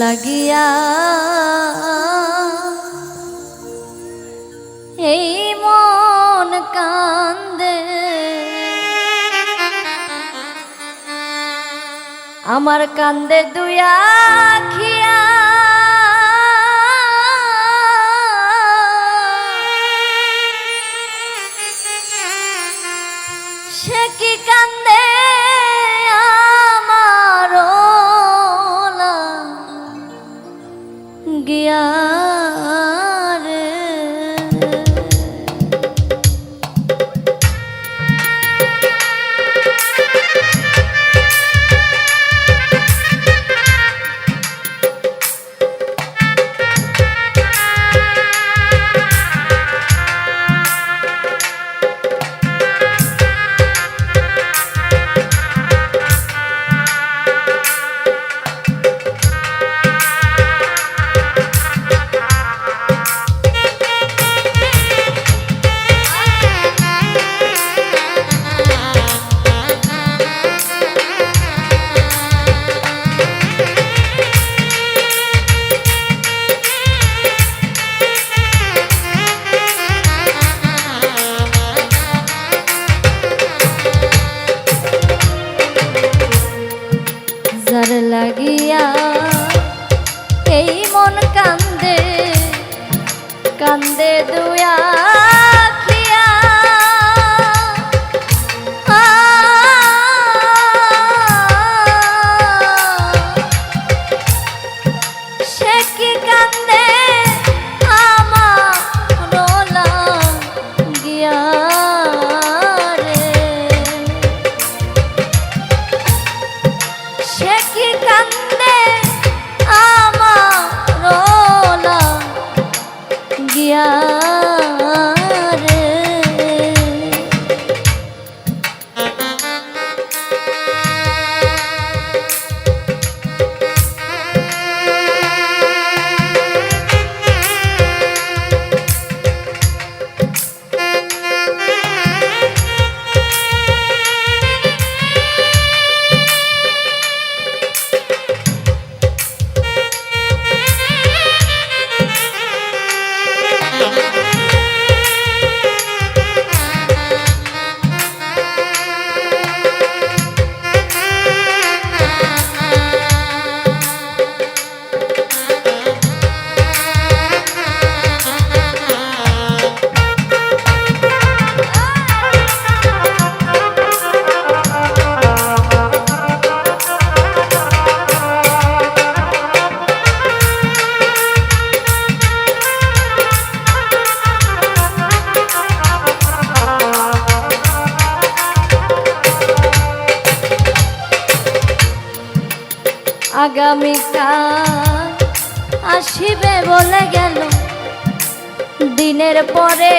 লাগিয়া এই মন কান্দে। আমার কান্দে দুয়া খিয়া আগামীকাল আসিবে বলে গেল। দিনের পরে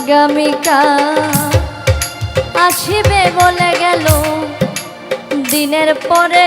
আগামীকাল আসিবে বলে গেল। দিনের পরে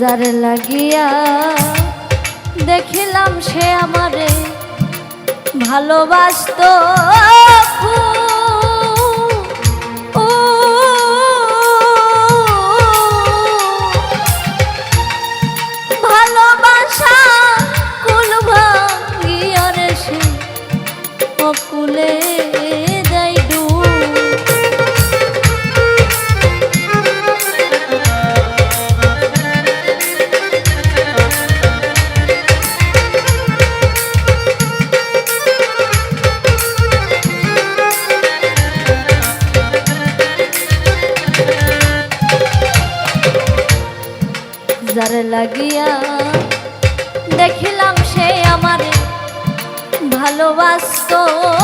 যার লাগিয়া দেখিলাম সে আমারে ভালোবাসত। のそう。